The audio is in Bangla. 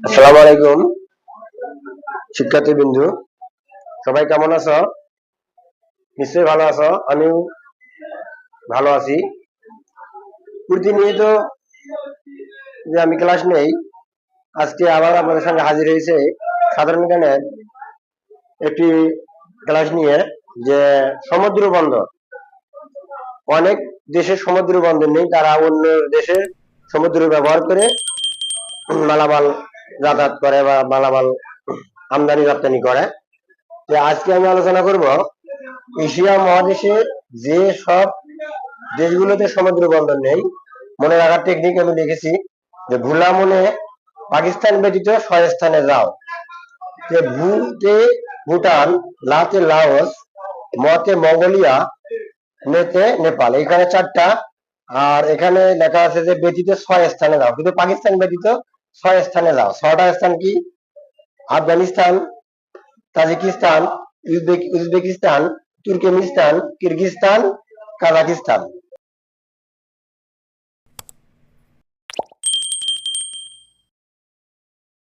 আসসালামু আলাইকুম। শিক্ষার্থী বিন্দু সবাই কেমন আছো? নিশ্চয়ই ভালো আছো, আমিও ভালো আছি। প্রতিনিয়ত যে আমি ক্লাস নেই, আজকে আবার আপনাদের সঙ্গে হাজির হয়েছে সাধারণ জ্ঞানের একটি ক্লাস নিয়ে, যে সমুদ্র বন্দর। অনেক দেশের সমুদ্র বন্দর নেই, তারা অন্য দেশে সমুদ্র ব্যবহার করে মালামাল যাতায়াত করে বা মালামাল আমদানি রপ্তানি করে। তো আজকে আমি আলোচনা করব এশিয়া মহাদেশের যে সব দেশগুলোতে সমুদ্র বন্দর নেই, মনে রাখার টেকনিক আমি দেখেছি যে ভুলা মনে পাকিস্তান ব্যতীত ছয় স্থানে যাও। যে ভূতে ভুটান, লাতে লাওস, মতে মঙ্গোলিয়া নেতে নেপাল এখানে চারটা। আর এখানে লেখা আছে যে ব্যতীত ছয় স্থানে যাও। কিন্তু পাকিস্তান ব্যতীত ছয় স্থানে যাও ছয়টা স্থান কি Afghanistan Tajikistan Uzbek Uzbekistan Turkmenistan Kyrgyzstan Kazakhstan